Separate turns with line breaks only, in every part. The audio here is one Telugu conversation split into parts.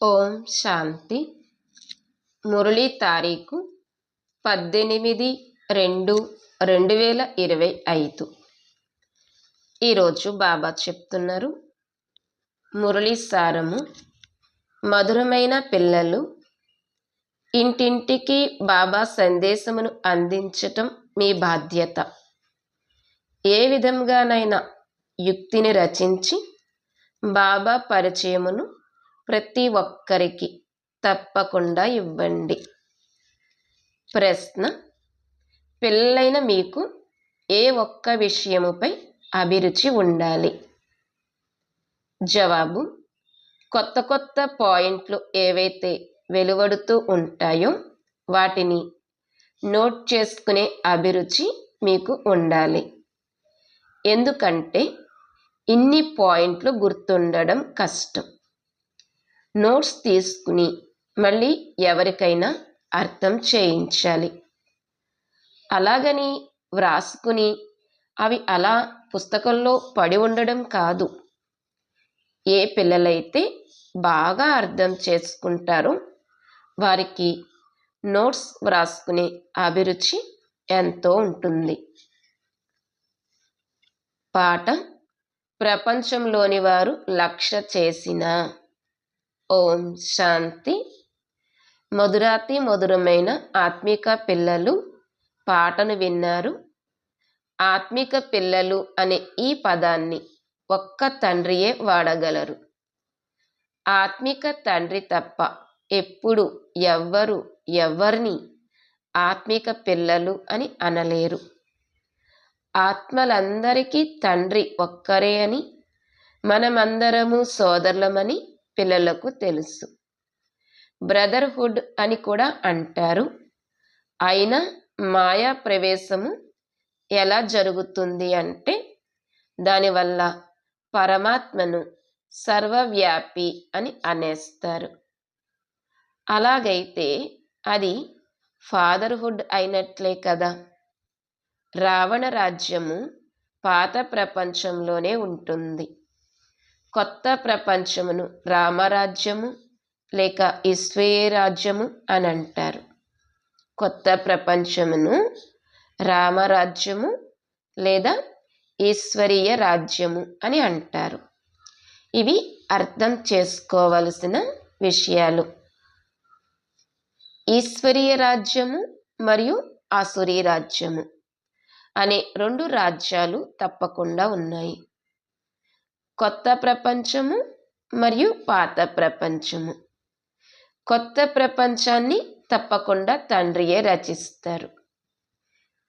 ఓం శాంతి. మురళీ తారీఖు పద్దెనిమిది రెండు రెండు వేల ఇరవై ఐదు. ఈరోజు బాబా చెప్తున్నారు మురళీ సారము మధురమైన పిల్లలు ఇంటింటికి బాబా సందేశమును అందించటం మీ బాధ్యత. ఏ విధంగానైనా యుక్తిని రచించి బాబా పరిచయమును ప్రతి ఒక్కరికి తప్పకుండా ఇవ్వండి. ప్రశ్న పిల్లలైన మీకు ఏ ఒక్క విషయముపై అభిరుచి ఉండాలి? జవాబు కొత్త కొత్త పాయింట్లు ఏవైతే వెలువడుతూ ఉంటాయో వాటిని నోట్ చేసుకునే అభిరుచి మీకు ఉండాలి. ఎందుకంటే ఇన్ని పాయింట్లు గుర్తుండడం కష్టం. నోట్స్ తీసుకుని మళ్ళీ ఎవరికైనా అర్థం చేయించాలి. అలాగని వ్రాసుకుని అవి అలా పుస్తకంలో పడి ఉండడం కాదు. ఏ పిల్లలైతే బాగా అర్థం చేసుకుంటారో వారికి నోట్స్ వ్రాసుకునే అభిరుచి ఎంతో ఉంటుంది. పాట ప్రపంచంలోని వారు లక్ష్య చేసిన ఓం శాంతి. మధురాతి మధురమైన ఆత్మిక పిల్లలు పాటను విన్నారు. ఆత్మిక పిల్లలు అనే ఈ పదాన్ని ఒక్క తండ్రియే వాడగలరు. ఆత్మిక తండ్రి తప్ప ఎప్పుడు ఎవ్వరు ఎవరిని ఆత్మిక పిల్లలు అని అనలేరు. ఆత్మలందరికీ తండ్రి ఒక్కరే అని మనమందరము సోదరులమని పిల్లలకు తెలుసు. బ్రదర్హుడ్ అని కూడా అంటారు. అయినా మాయా ప్రవేశము ఎలా జరుగుతుంది అంటే దానివల్ల పరమాత్మను సర్వవ్యాపి అని అనేస్తారు. అలాగైతే అది ఫాదర్హుడ్ అయినట్లే కదా. రావణ రాజ్యము పాత ప్రపంచంలోనే ఉంటుంది. కొత్త ప్రపంచమును రామరాజ్యము లేక ఈశ్వరీయ రాజ్యము అని అంటారు కొత్త ప్రపంచమును రామరాజ్యము లేదా ఈశ్వరీయ రాజ్యము అని అంటారు. ఇవి అర్థం చేసుకోవలసిన విషయాలు. ఈశ్వరీయ రాజ్యము మరియు ఆసురీ రాజ్యము అనే రెండు రాజ్యాలు తప్పకుండా ఉన్నాయి. కొత్త ప్రపంచము మరియు పాత ప్రపంచము. కొత్త ప్రపంచాన్ని తప్పకుండా తండ్రియే రచిస్తారు.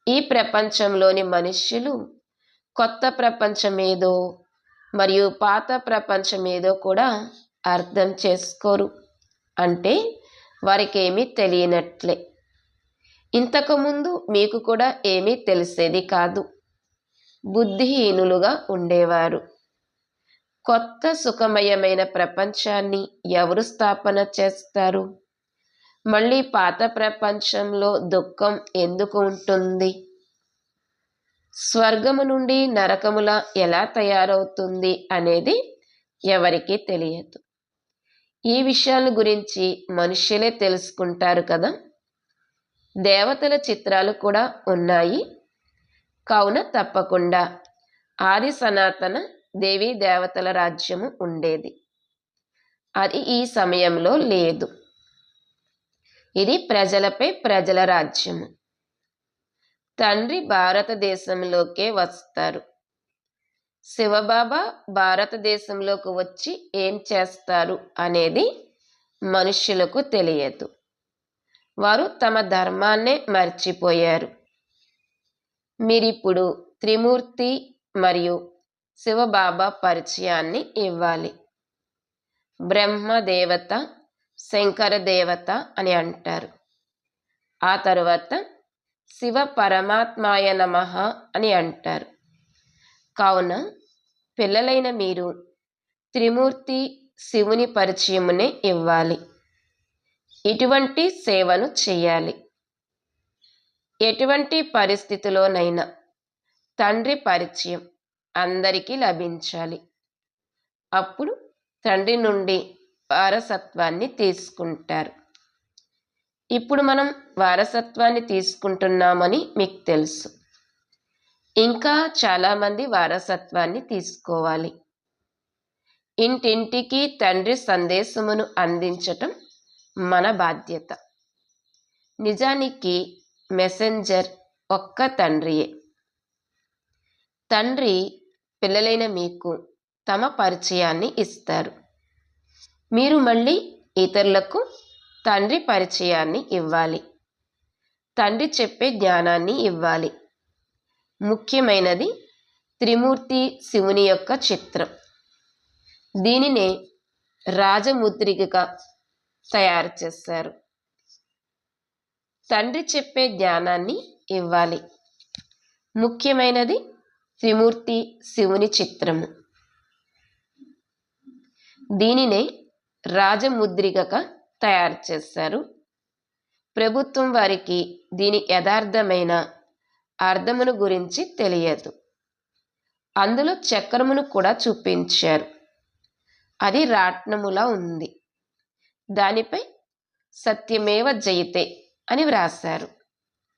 ఈ ప్రపంచంలోని మనుష్యులు కొత్త ప్రపంచమేదో మరియు పాత ప్రపంచమేదో కూడా అర్థం చేసుకోరు. అంటే వారికేమీ తెలియనట్లే. ఇంతకుముందు మీకు కూడా ఏమీ తెలిసేది కాదు. బుద్ధిహీనులుగా ఉండేవారు. కొత్త సుఖమయమైన ప్రపంచాన్ని ఎవరు స్థాపన చేస్తారు? మళ్ళీ పాత ప్రపంచంలో దుఃఖం ఎందుకు ఉంటుంది? స్వర్గము నుండి నరకముల ఎలా తయారవుతుంది అనేది ఎవరికీ తెలియదు. ఈ విషయాల గురించి మనుషులే తెలుసుకుంటారు కదా? దేవతల చిత్రాలు కూడా ఉన్నాయి. కావున తప్పకుండా ఆది సనాతన దేవీ దేవతల రాజ్యము ఉండేది. అది ఈ సమయంలో లేదు. ఇది ప్రజలపై ప్రజల రాజ్యము. తండ్రి భారతదేశంలోకే వస్తారు. శివబాబా భారతదేశంలోకి వచ్చి ఏం చేస్తారు అనేది మనుష్యులకు తెలియదు. వారు తమ ధర్మాన్నే మర్చిపోయారు. మీరిప్పుడు త్రిమూర్తి మరియు శివబాబా పరిచయాన్ని ఇవ్వాలి. బ్రహ్మ దేవత శంకర దేవత అని అంటారు. ఆ తరువాత శివ పరమాత్మాయ నమ అని అంటారు. కావున పిల్లలైన మీరు త్రిమూర్తి శివుని పరిచయమునే ఇవ్వాలి. ఇటువంటి సేవను చేయాలి. ఎటువంటి పరిస్థితిలోనైనా తండ్రి పరిచయం అందరికీ లభించాలి. అప్పుడు తండ్రి నుండి వారసత్వాన్ని తీసుకుంటారు. ఇప్పుడు మనం వారసత్వాన్ని తీసుకుంటున్నామని మీకు తెలుసు. ఇంకా చాలామంది వారసత్వాన్ని తీసుకోవాలి. ఇంటింటికి తండ్రి సందేశమును అందించటం మన బాధ్యత. నిజానికి మెసెంజర్ ఒక్క తండ్రియే. తండ్రి పిల్లలైన మీకు తమ పరిచయాన్ని ఇస్తారు. మీరు మళ్ళీ ఇతరులకు తండ్రి పరిచయాన్ని ఇవ్వాలి. తండ్రి చెప్పే జ్ఞానాన్ని ఇవ్వాలి. ముఖ్యమైనది త్రిమూర్తి శివుని యొక్క చిత్రం. దీనినే రాజముద్రికగా తయారు చేశారు తండ్రి చెప్పే జ్ఞానాన్ని ఇవ్వాలి. ముఖ్యమైనది త్రిమూర్తి శివుని చిత్రము. దీనినే రాజముద్రికగా తయారు చేశారు. ప్రభుత్వం వారికి దీని యథార్థమైన అర్థమును గురించి తెలియదు. అందులో చక్రమును కూడా చూపించారు. అది రాట్నములా ఉంది. దానిపై సత్యమేవ జయితే అని వ్రాశారు.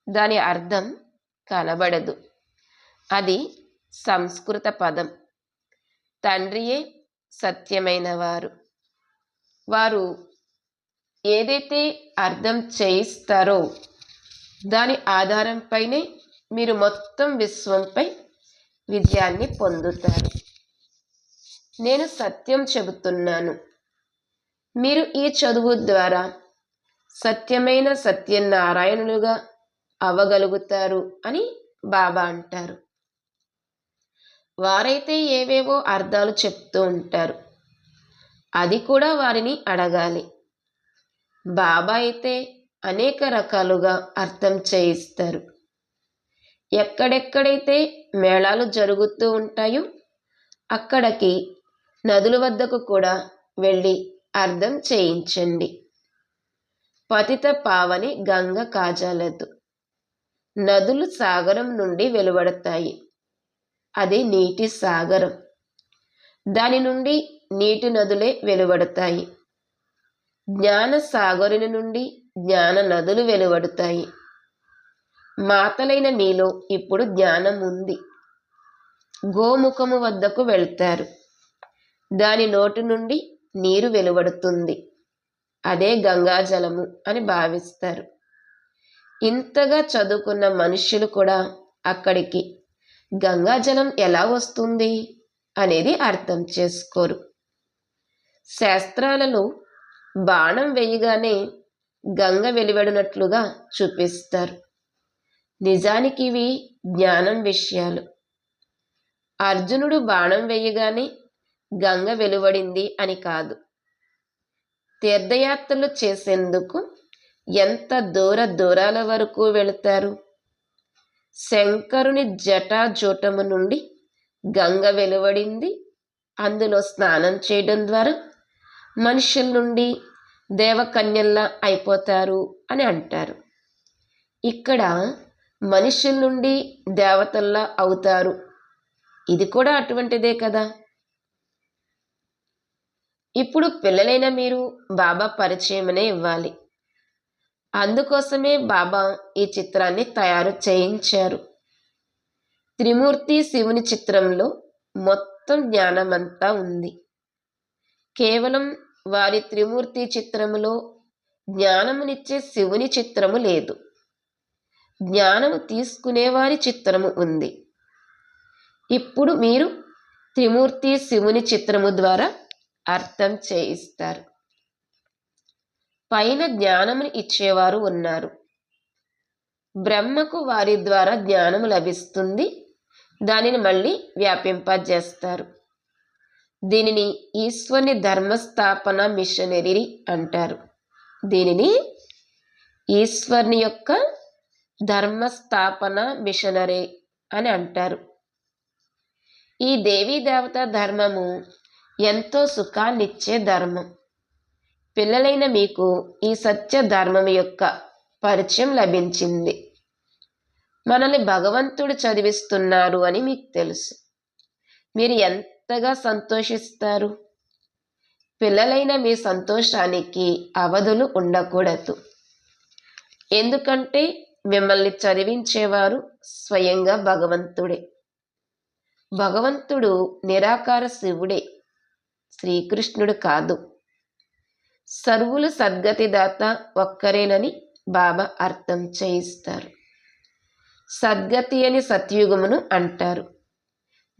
దాని అర్థం కనబడదు. అది సంస్కృత పదం. తండ్రియే సత్యమైన వారు వారు ఏదైతే అర్థం చేయిస్తారో దాని ఆధారంపైనే మీరు మొత్తం విశ్వంపై విజయాన్ని పొందుతారు. నేను సత్యం చెబుతున్నాను. మీరు ఈ చదువు ద్వారా సత్యమైన సత్యనారాయణులుగా అవ్వగలుగుతారు అని బాబా అంటారు. వారైతే ఏవేవో అర్థాలు చెప్తూ ఉంటారు. అది కూడా వారిని అడగాలి. బాబా అయితే అనేక రకాలుగా అర్థం చేయిస్తారు. ఎక్కడెక్కడైతే మేళాలు జరుగుతూ ఉంటాయో అక్కడికి నదుల వద్దకు కూడా వెళ్ళి అర్థం చేయించండి. పతిత పావని గంగ కాజాలదు నదులు సాగరం నుండి వెలువడతాయి. అది నీటి సాగరం. దాని నుండి నీటి నదులే వెలువడతాయి. జ్ఞాన సాగరుని నుండి జ్ఞాన నదులు వెలువడతాయి. మాతలైన మీలో ఇప్పుడు జ్ఞానం ఉంది. గోముఖము వద్దకు వెళ్తారు. దాని నోటి నుండి నీరు వెలువడుతుంది. అదే గంగాజలము అని భావిస్తారు. ఇంతగా చదువుకున్న మనుష్యులు కూడా అక్కడికి గంగాజలం ఎలా వస్తుంది అనేది అర్థం చేసుకోరు. శాస్త్రాలలో బాణం వేయగానే గంగ వెలువడినట్లుగా చూపిస్తారు. నిజానికి ఇవి జ్ఞానం విషయాలు. అర్జునుడు బాణం వేయగానే గంగ వెలువడింది అని కాదు. తీర్థయాత్రలు చేసేందుకు ఎంత దూర దూరాల వరకు వెళతారు? శంకరుని జటాజూటము నుండి గంగ వెలువడింది. అందులో స్నానం చేయడం ద్వారా మనుషుల నుండి దేవకన్యల్లా అయిపోతారు అని అంటారు. ఇక్కడ మనుషుల నుండి దేవతల్లా అవుతారు. ఇది కూడా అటువంటిదే కదా? ఇప్పుడు పిల్లలైన మీరు బాబా పరిచయమనే ఇవ్వాలి. అందుకోసమే బాబా ఈ చిత్రాన్ని తయారు చేయించారు. త్రిమూర్తి శివుని చిత్రంలో మొత్తం జ్ఞానమంతా ఉంది. కేవలం వారి త్రిమూర్తి చిత్రములో జ్ఞానమునిచ్చే శివుని చిత్రము లేదు. జ్ఞానము తీసుకునేవారి చిత్రము ఉంది. ఇప్పుడు మీరు త్రిమూర్తి శివుని చిత్రము ద్వారా అర్థం చేయిస్తారు. పైన జ్ఞానమును ఇచ్చేవారు ఉన్నారు. బ్రహ్మకు వారి ద్వారా జ్ఞానము లభిస్తుంది. దానిని మళ్ళీ వ్యాపింపజేస్తారు. దీనిని ఈశ్వరుని ధర్మస్థాపన మిషనరీ అంటారు. దీనిని ఈశ్వరుని యొక్క ధర్మస్థాపన మిషనరీ అని అంటారు. ఈ దేవీ దేవత ధర్మము ఎంతో సుఖాన్నిచ్చే ధర్మం. పిల్లలైన మీకు ఈ సత్య ధర్మం యొక్క పరిచయం లభించింది. మనల్ని భగవంతుడు చదివిస్తున్నారు అని మీకు తెలుసు. మీరు ఎంతగా సంతోషిస్తారు? పిల్లలైన మీ సంతోషానికి అవధులు ఉండకూడదు. ఎందుకంటే మిమ్మల్ని చదివించేవారు స్వయంగా భగవంతుడే. భగవంతుడు నిరాకార శివుడే. శ్రీకృష్ణుడు కాదు. సర్వులు సద్గతిదాత ఒక్కరేనని బాబా అర్థం చేయిస్తారు. సద్గతి అని సత్యుగమును అంటారు.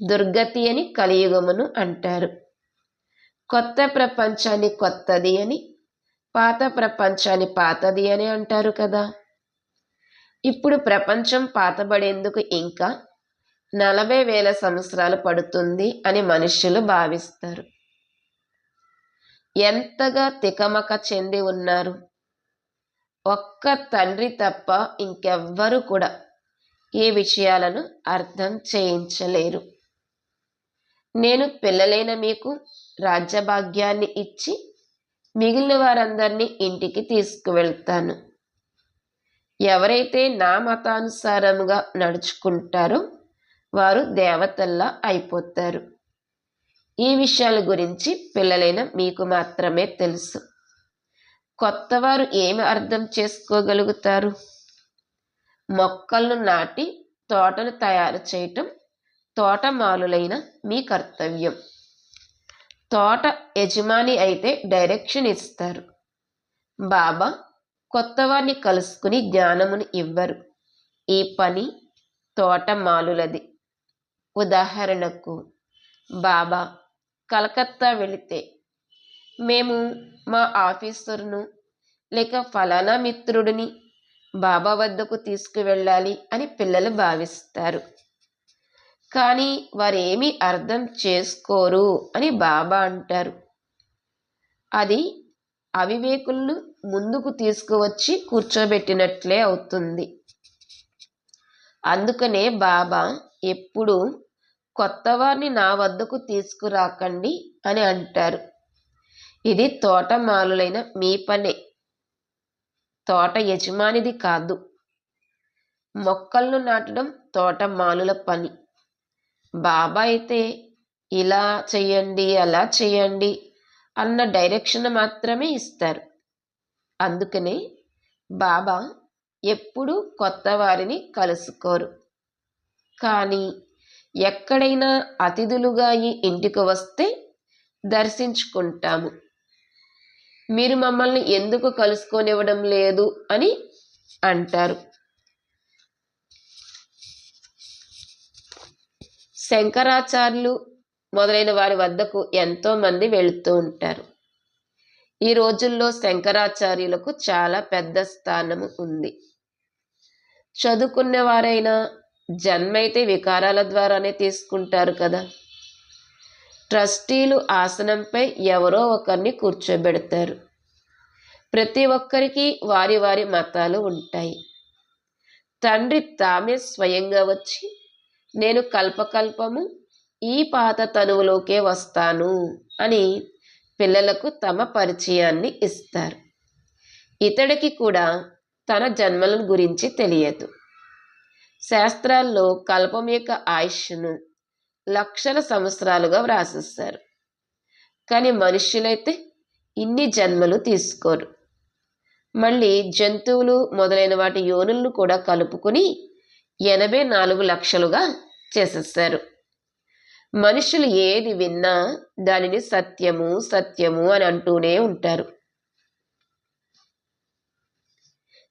దుర్గతి అని కలియుగమును అంటారు. కొత్త ప్రపంచాన్ని కొత్తది అని పాత ప్రపంచాన్ని పాతది అని అంటారు కదా. ఇప్పుడు ప్రపంచం పాతబడేందుకు ఇంకా నలభై వేల సంవత్సరాలు పడుతుంది అని మనుషులు భావిస్తారు. ఎంతగా తికమక చెంది ఉన్నారు. ఒక్క తండ్రి తప్ప ఇంకెవ్వరు కూడా ఈ విషయాలను అర్థం చేయించలేరు. నేను పిల్లలైన మీకు రాజ్యభాగ్యాన్ని ఇచ్చి మిగిలిన వారందరినీ ఇంటికి తీసుకువెళ్తాను. ఎవరైతే నా మతానుసారముగా నడుచుకుంటారో వారు దేవతల్లా అయిపోతారు. ఈ విషయాల గురించి పిల్లలైన మీకు మాత్రమే తెలుసు. కొత్తవారు ఏమి అర్థం చేసుకోగలుగుతారు? మొక్కలను నాటి తోటను తయారు చేయటం తోటమాలులైన మీ కర్తవ్యం. తోట యజమాని అయితే డైరెక్షన్ ఇస్తారు. బాబా కొత్తవారిని కలుసుకుని జ్ఞానమును ఇవ్వరు. ఈ పని తోటమాలులది. ఉదాహరణకు బాబా కలకత్తా వెళితే మేము మా ఆఫీసర్ను లేక ఫలానా మిత్రుడిని బాబా వద్దకు తీసుకువెళ్ళాలి అని పిల్లలు భావిస్తారు. కానీ వారేమీ అర్థం చేసుకోరు అని బాబా అంటారు. అది అవివేకులను ముందుకు తీసుకువచ్చి కూర్చోబెట్టినట్లే అవుతుంది. అందుకనే బాబా ఎప్పుడు కొత్తవారిని నా వద్దకు తీసుకురాకండి అని అంటారు. ఇది తోటమాలులైన మీ పనే. తోట యజమానిది కాదు. మొక్కలను నాటడం తోటమాలుల పని. బాబా అయితే ఇలా చేయండి అలా చేయండి అన్న డైరెక్షన్ మాత్రమే ఇస్తారు. అందుకనే బాబా ఎప్పుడూ కొత్త వారిని కలుసుకోరు. కానీ ఎక్కడైనా అతిథులుగా ఈ ఇంటికి వస్తే దర్శించుకుంటాము. మీరు మమ్మల్ని ఎందుకు కలుసుకొనివ్వడం లేదు అని అంటారు. శంకరాచార్యులు మొదలైన వారి వద్దకు ఎంతోమంది వెళుతూ ఉంటారు. ఈ రోజుల్లో శంకరాచార్యులకు చాలా పెద్ద స్థానము ఉంది. చదువుకున్న వారైనా జన్మైతే వికారాల ద్వారానే తీసుకుంటారు కదా. ట్రస్టీలు ఆసనంపై ఎవరో ఒకరిని కూర్చోబెడతారు. ప్రతి ఒక్కరికి వారి వారి మతాలు ఉంటాయి. తండ్రి తామే స్వయంగా వచ్చి నేను కల్పకల్పము ఈ పాత తనువులోకే వస్తాను అని పిల్లలకు తమ పరిచయాన్ని ఇస్తారు. ఇతడికి కూడా తన జన్మల గురించి తెలియదు. శాస్త్రాల్లో కల్పం యొక్క ఆయుష్ను లక్షల సంవత్సరాలుగా వ్రాసిస్తారు. కానీ మనుష్యులైతే ఇన్ని జన్మలు తీసుకోరు. మళ్ళీ జంతువులు మొదలైన వాటి యోనులను కూడా కలుపుకొని ఎనభై నాలుగు లక్షలుగా చేసేస్తారు. మనుషులు ఏది విన్నా దానిని సత్యము సత్యము అని అంటూనే ఉంటారు.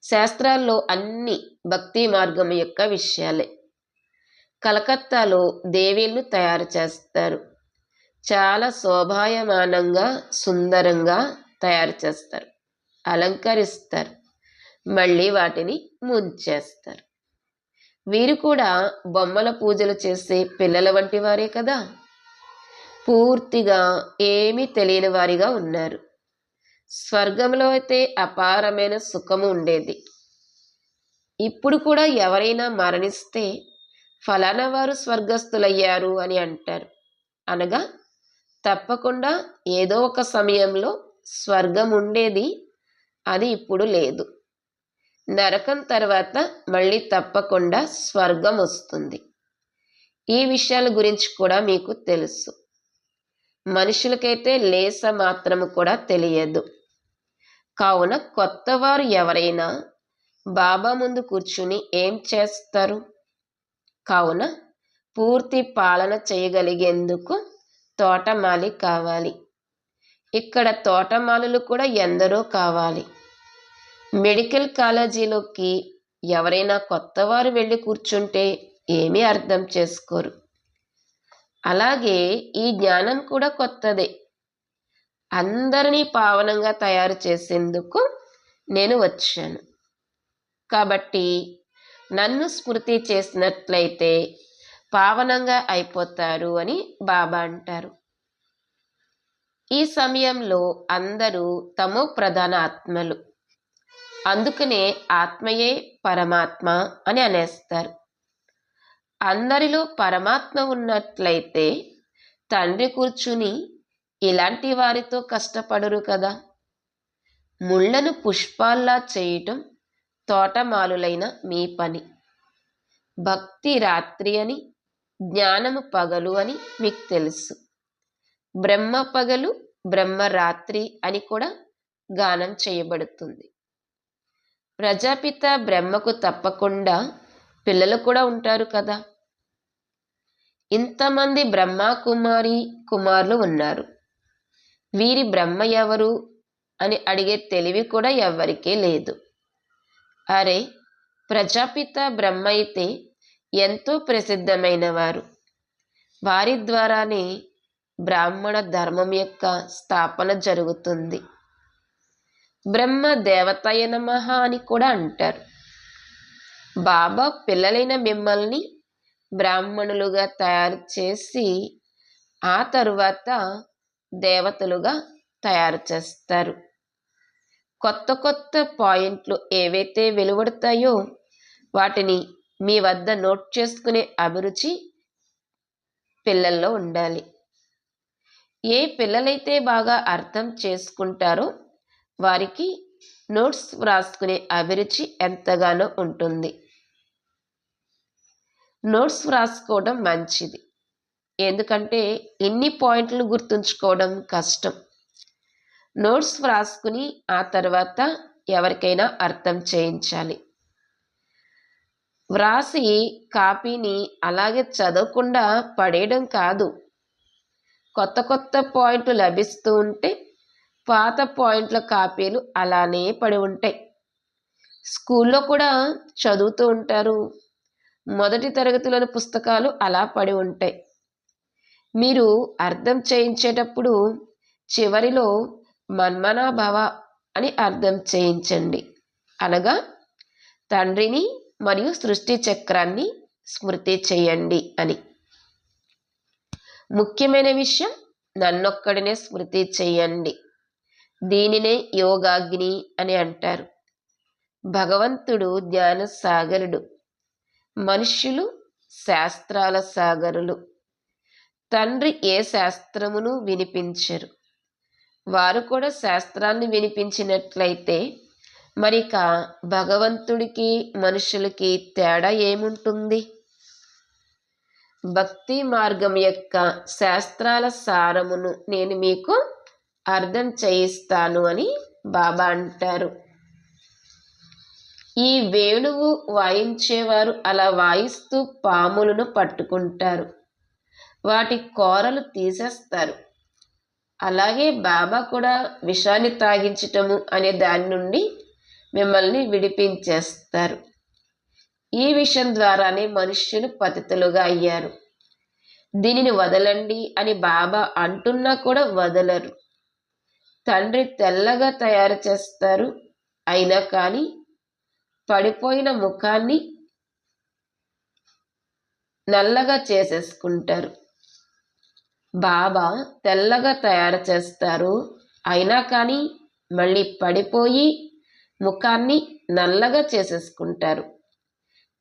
శాస్త్రాల్లో అన్ని భక్తి మార్గం యొక్క విషయాలే. కలకత్తాలో దేవీళ్ళు తయారు చేస్తారు. చాలా శోభాయమానంగా సుందరంగా తయారు చేస్తారు. అలంకరిస్తారు. మళ్ళీ వాటిని ముంచేస్తారు. వీరు కూడా బొమ్మల పూజలు చేసే పిల్లల వంటి వారే కదా? పూర్తిగా ఏమీ తెలియని వారిగా ఉన్నారు. స్వర్గంలో అయితే అపారమైన సుఖము ఉండేది. ఇప్పుడు కూడా ఎవరైనా మరణిస్తే ఫలానా వారు స్వర్గస్థులయ్యారు అని అంటారు. అనగా తప్పకుండా ఏదో ఒక సమయంలో స్వర్గం ఉండేది అది ఇప్పుడు లేదు. నరకం తర్వాత మళ్ళీ తప్పకుండా స్వర్గం వస్తుంది. ఈ విషయాల గురించి కూడా మీకు తెలుసు. మనుషులకైతే లేస మాత్రము కూడా తెలియదు. కావున కొత్తవారు ఎవరైనా బాబా ముందు కూర్చుని ఏం చేస్తారు? కావున పూర్తి పాలన చేయగలిగేందుకు తోటమాలి కావాలి. ఇక్కడ తోటమాలులు కూడా ఎందరో కావాలి. మెడికల్ కాలేజీలోకి ఎవరైనా కొత్తవారు వెళ్ళి కూర్చుంటే ఏమీ అర్థం చేసుకోరు. అలాగే ఈ జ్ఞానం కూడా కొత్తదే. అందరినీ పావనంగా తయారు చేసేందుకు నేను వచ్చాను. కాబట్టి నన్ను స్మృతి చేసినట్లయితే పావనంగా అయిపోతారు అని బాబా అంటారు. ఈ సమయంలో అందరూ తమో ప్రధాన ఆత్మలు. అందుకనే ఆత్మయే పరమాత్మ అని అనేస్తారు. అందరిలో పరమాత్మ ఉన్నట్లయితే తండ్రి కూర్చుని ఇలాంటి వారితో కష్టపడరు కదా. ముళ్ళను పుష్పాల్లా చేయటం తోటమాలులైన మీ పని. భక్తి రాత్రి అని జ్ఞానము పగలు అని మీకు తెలుసు. బ్రహ్మ పగలు బ్రహ్మ రాత్రి అని కూడా గానం చేయబడుతుంది. ప్రజాపిత బ్రహ్మకు తప్పకుండా పిల్లలు కూడా ఉంటారు కదా. ఇంతమంది బ్రహ్మ కుమారి కుమారులు ఉన్నారు. వీరి బ్రహ్మ ఎవరు? అని అడిగే తెలివి కూడా ఎవరికీ లేదు. అరే ప్రజాపిత బ్రహ్మ అయితే ఎంతో ప్రసిద్ధమైన వారు వారి ద్వారానే బ్రాహ్మణ ధర్మం యొక్క స్థాపన జరుగుతుంది. బ్రహ్మ దేవతయ నమః అని కూడా అంటారు. బాబా పిల్లలైన మిమ్మల్ని బ్రాహ్మణులుగా తయారు చేసి ఆ తరువాత దేవతలుగా తయారు చేస్తారు. కొత్త కొత్త పాయింట్లు ఏవైతే వెలువడతాయో వాటిని మీ వద్ద నోట్ చేసుకునే అభిరుచి పిల్లల్లో ఉండాలి. ఏ పిల్లలైతే బాగా అర్థం చేసుకుంటారో వారికి నోట్స్ వ్రాసుకునే అభిరుచి ఎంతగానో ఉంటుంది. నోట్స్ వ్రాసుకోవడం మంచిది. ఎందుకంటే ఇన్ని పాయింట్లు గుర్తుంచుకోవడం కష్టం. నోట్స్ వ్రాసుకుని ఆ తర్వాత ఎవరికైనా అర్థం చేయించాలి. వ్రాసి కాపీని అలాగే చదవకుండా పడేయడం కాదు. కొత్త కొత్త పాయింట్లు లభిస్తూ ఉంటే పాత పాయింట్ల కాపీలు అలానే పడి ఉంటాయి. స్కూల్లో కూడా చదువుతూ ఉంటారు. మొదటి తరగతిలోని పుస్తకాలు అలా పడి ఉంటాయి. మీరు అర్థం చేయించేటప్పుడు చివరిలో మన్మనాభవ అని అర్థం చేయించండి. అనగా తండ్రిని మరియు సృష్టి చక్రాన్ని స్మృతి చేయండి అని. ముఖ్యమైన విషయం నన్నొక్కడినే స్మృతి చేయండి. దీనినే యోగాగ్ని అని అంటారు. భగవంతుడు జ్ఞాన సాగరుడు మనుష్యులు శాస్త్రాల సాగరులు. తండ్రి ఏ శాస్త్రమును వినిపించరు? వారు కూడా శాస్త్రాన్ని వినిపించినట్లయితే మరిక భగవంతుడికి మనుషులకి తేడా ఏముంటుంది? భక్తి మార్గం యొక్క శాస్త్రాల సారమును నేను మీకు అర్థం చేయిస్తాను అని బాబా అంటారు. ఈ వేణువు వాయించేవారు అలా వాయిస్తూ పాములను పట్టుకుంటారు. వాటి కోరలు తీసేస్తారు. అలాగే బాబా కూడా విషాన్ని తాగించటము అనే దాని నుండి మిమ్మల్ని విడిపించేస్తారు. ఈ విషయం ద్వారానే మనుష్యులు పతితులుగా అయ్యారు. దీనిని వదలండి అని బాబా అంటున్నా కూడా వదలరు. తండ్రి తెల్లగా తయారు చేస్తారు. అయినా కానీ పడిపోయిన ముఖాన్ని నల్లగా చేసేసుకుంటారు. బాబా తెల్లగా తయారు చేస్తారు. అయినా కానీ మళ్ళీ పడిపోయి ముఖాన్ని నల్లగా చేసేసుకుంటారు.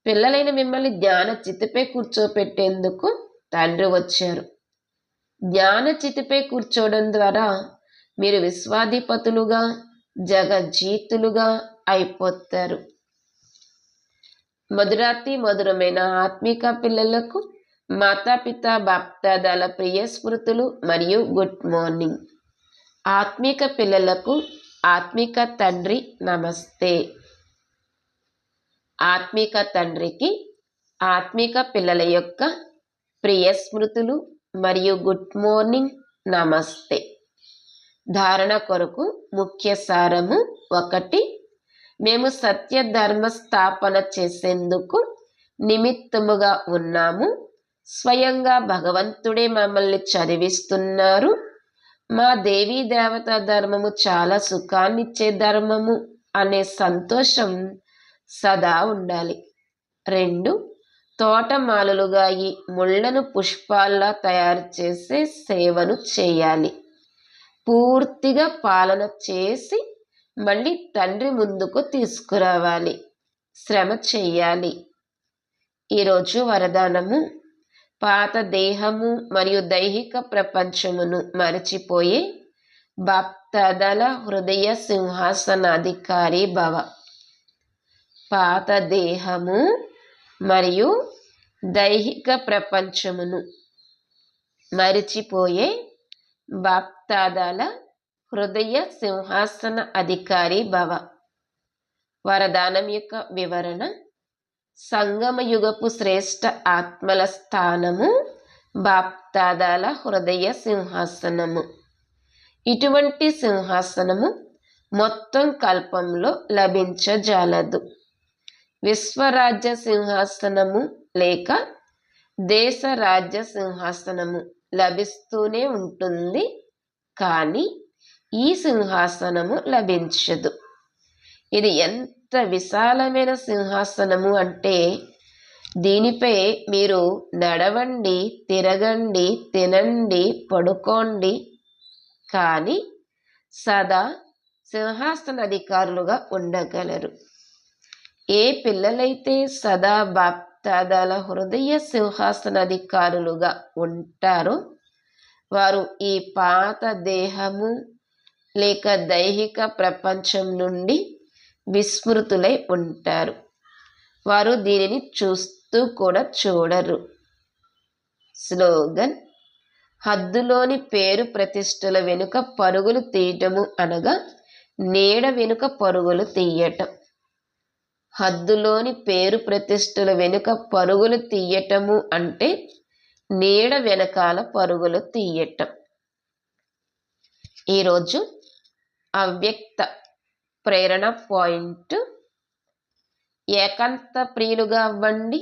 పిల్లలైన మిమ్మల్ని జ్ఞాన చితిపై కూర్చోపెట్టేందుకు తండ్రి వచ్చారు. జ్ఞాన చితిపై కూర్చోవడం ద్వారా మీరు విశ్వాధిపతులుగా జగజీతులుగా అయిపోతారు. మధురాతి మధురమైన ఆత్మిక పిల్లలకు మాతాపిత బాప్దాదాల ప్రియ స్మృతులు మరియు గుడ్ మార్నింగ్. ఆత్మిక పిల్లలకు ఆత్మిక తండ్రి నమస్తే. ఆత్మిక తండ్రికి ఆత్మిక పిల్లల యొక్క ప్రియ స్మృతులు మరియు గుడ్ మార్నింగ్ నమస్తే. ధారణ కొరకు ముఖ్య సారము ఒకటి. మేము సత్య ధర్మ స్థాపన చేసేందుకు నిమిత్తముగా ఉన్నాము. స్వయంగా భగవంతుడే మమ్మల్ని చదివిస్తున్నారు. మా దేవీ దేవత ధర్మము చాలా సుఖాన్నిచ్చే ధర్మము అనే సంతోషం సదా ఉండాలి. రెండు తోటమాలలుగా ఈ ముళ్ళను పుష్పాల్లా తయారు చేసే సేవను చేయాలి. పూర్తిగా పాలన చేసి మళ్ళీ తండ్రి ముందుకు తీసుకురావాలి. శ్రమ చెయ్యాలి ఈరోజు వరదానము. పాత దేహము మరియు దైహిక ప్రపంచమును మరచిపోయే భక్తదల హృదయ సింహాసనాధికారి భవ. పాత దేహము మరియు దైహిక ప్రపంచమును మరిచిపోయే భక్తాదాల హృదయ సింహాసన అధికారి భవ. వరదానం యొక్క వివరణ సంగమయుగపు శ్రేష్ఠ ఆత్మల స్థానము బాప్తాదాల హృదయ సింహాసనము. ఇటువంటి సింహాసనము మొత్తం కల్పంలో లభించజాలదు. విశ్వరాజ్య సింహాసనము లేక దేశ రాజ్య సింహాసనము లభిస్తూనే ఉంటుంది. కానీ ఈ సింహాసనము లభించదు. ఇది ఎంత విశాలమైన సింహాసనము అంటే దీనిపై మీరు నడవండి తిరగండి తినండి పడుకోండి. కానీ సదా సింహాసన అధికారులుగా ఉండగలరు. ఏ పిల్లలైతే సదా బాప్తాదాల హృదయ సింహాసన అధికారులుగా ఉంటారో వారు ఈ పాత దేహము లేక దైహిక ప్రపంచం నుండి విస్మృతులై ఉంటారు. వారు దీనిని చూస్తూ కూడా చూడరు. స్లోగన్ హద్దులోని పేరు ప్రతిష్టల వెనుక పరుగులు తీయటము అనగా నీడ వెనుక పరుగులు తీయటం. హద్దులోని పేరు ప్రతిష్టల వెనుక పరుగులు తీయటము అంటే నీడ వెనకాల పరుగులు తీయటం. ఈరోజు అవ్యక్త ప్రేరణ పాయింట్. ఏకాంత ప్రియులుగా అవ్వండి.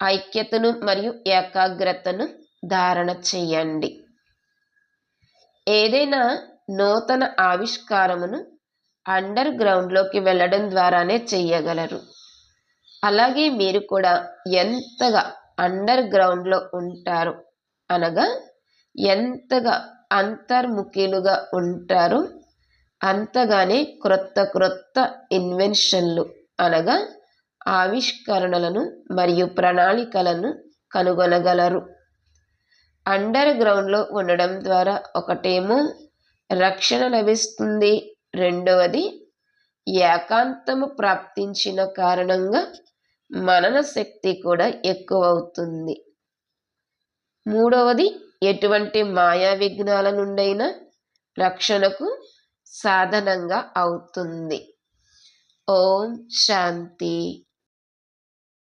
ఐక్యతను మరియు ఏకాగ్రతను ధారణ చేయండి. ఏదైనా నూతన ఆవిష్కారమును అండర్ గ్రౌండ్లోకి వెళ్ళడం ద్వారానే చేయగలరు అలాగే మీరు కూడా ఎంతగా అండర్ గ్రౌండ్లో ఉంటారు అనగా ఎంతగా అంతర్ముఖీలుగా ఉంటారు అంతగానే క్రొత్త క్రొత్త ఇన్వెన్షన్లు అనగా ఆవిష్కరణలను మరియు ప్రణాళికలను కనుగొనగలరు. అండర్ గ్రౌండ్లో ఉండడం ద్వారా ఒకటేమో రక్షణ లభిస్తుంది. రెండవది ఏకాంతము ప్రాప్తించిన కారణంగా మనన శక్తి కూడా ఎక్కువ అవుతుంది మూడవది ఎటువంటి మాయా విఘ్నాల నుండైనా రక్షణకు సాధనంగా అవుతుంది. ఓం శాంతి.